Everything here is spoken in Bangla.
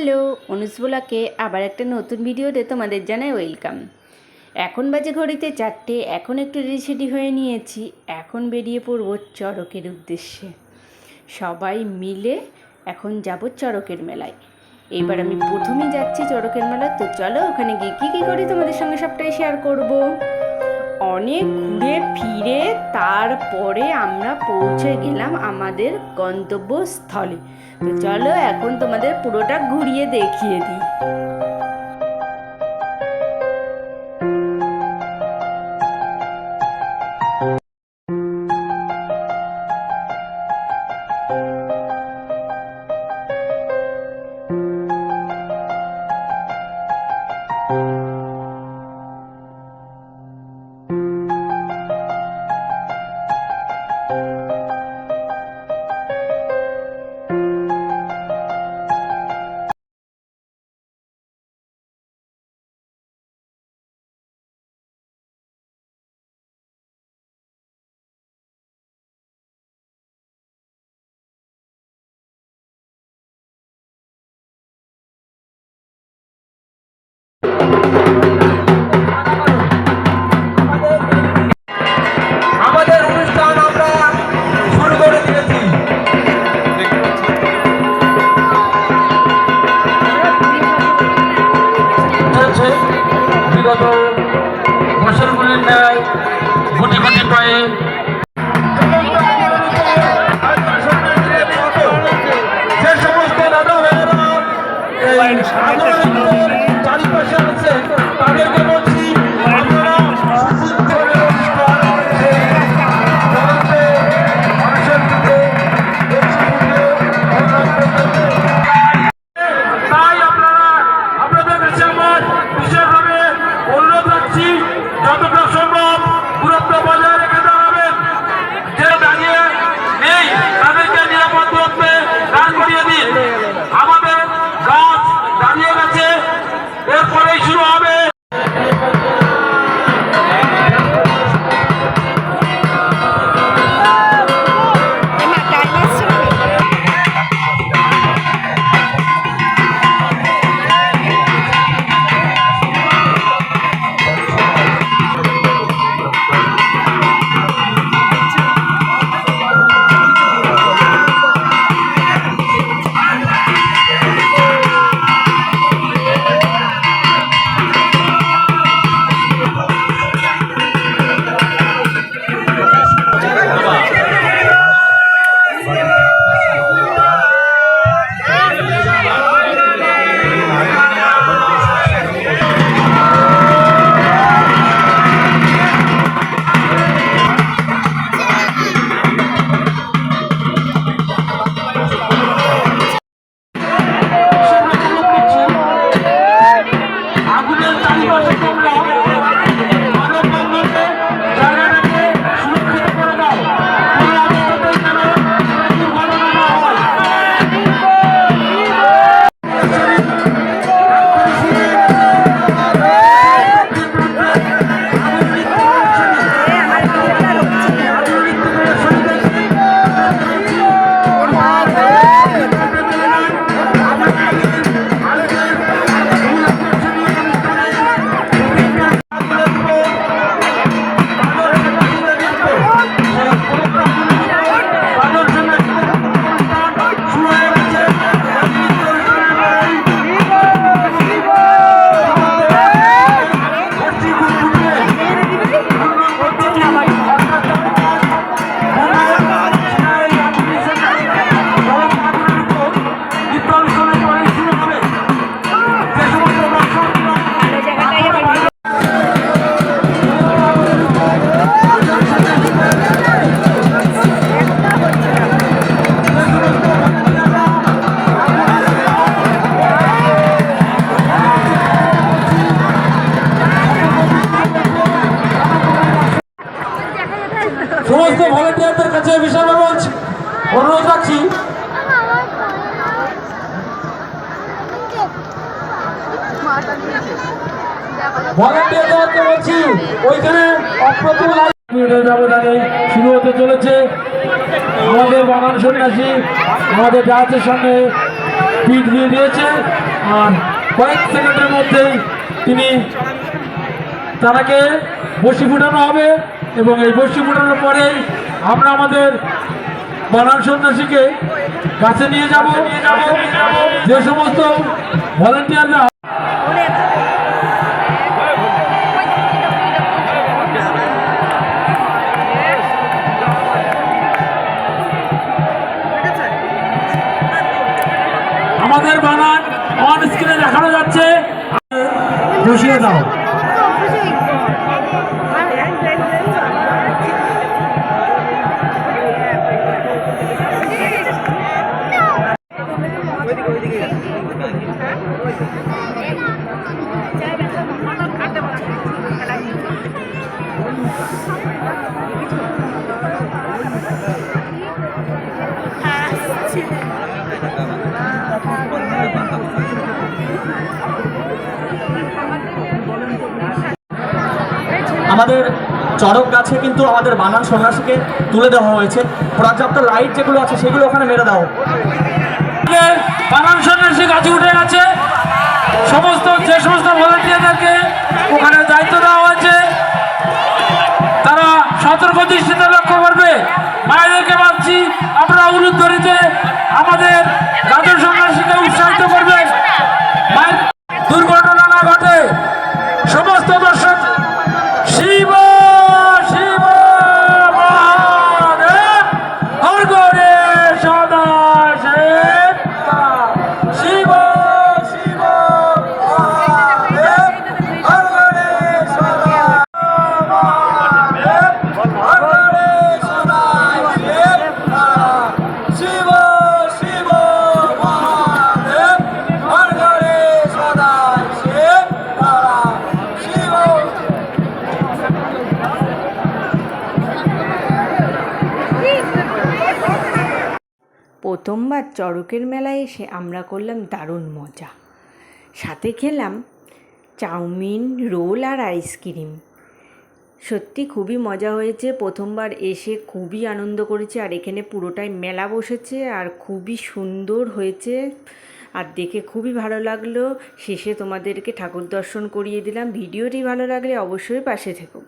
হ্যালো অনুজবোলাকে আবার একটা নতুন ভিডিওতে তোমাদের জানাই ওয়েলকাম। এখন বাজে ঘড়িতে চারটে, এখন একটু রেডি হয়ে নিয়েছি, এখন বেরিয়ে পড়ব চড়কের উদ্দেশ্যে। সবাই মিলে এখন যাব চড়কের মেলায়। এবার আমি প্রথমেই যাচ্ছি চড়কের মেলায়, তো চলো ওখানে গিয়ে কী কী করি তোমাদের সঙ্গে সবটাই শেয়ার করব। অনেক ঘুরে ফিরে তারপরে আমরা পৌঁছে গেলাম আমাদের গন্তব্যস্থলে। তো চলো এখন তোমাদের পুরোটা ঘুরিয়ে দেখিয়ে দিই। আমাদের ভলেন্টিয়ারদের কাছে বিশালভাবে বলছি, অনুরোধ রাখছি। ভলেন্টিয়ারদেরকে বলছি, ওইখানে অপ্রতিম ব্যবধানে শুরু হতে চলেছে। আমাদের বাগান সন্ন্যাসী আমাদের জাহাজের সঙ্গে পিঠ দিয়ে দিয়েছে, আর কয়েক সেকেন্ডের মধ্যেই তিনি তারাকে বসি ফুটানো হবে। এবং এই বসি ফুটানোর পরেই আমরা আমাদের বানান সন্ন্যাসীকে কাছে নিয়ে যাব। যে সমস্ত ভলেন্টিয়াররা আমাদের বানান অন স্ক্রিনে দেখানো যাচ্ছে। বসিয়ে দাও। আমাদের চড়ক গাছে কিন্তু আমাদের বানান সন্ন্যাসীকে তুলে দেওয়া হয়েছে। পর্যাপ্ত লাইট যেগুলো আছে সেগুলো ওখানে মেরে দাও আমাদের বানান সন্ন্যাসী গাছে উঠে গেছে। সমস্ত, যে সমস্ত ভলেন্টিয়ারদেরকে ওখানে দায়িত্ব দেওয়া হয়েছে, তারা সতর্ক প্রথমবার চড়কের মেলায় এসে আমরা করলাম দারুণ মজা। সাথে খেলাম চাউমিন, রোল আর আইসক্রিম। সত্যি খুবই মজা হয়েছে, প্রথমবার এসে খুবই আনন্দ করেছে, আর এখানে পুরোটাই মেলা বসেছে, আর খুবই সুন্দর হয়েছে, আর দেখে খুবই ভালো লাগল। শেষে তোমাদেরকে ঠাকুর দর্শন করিয়ে দিলাম। ভিডিওটি ভালো লাগলে অবশ্যই পাশে থেকো।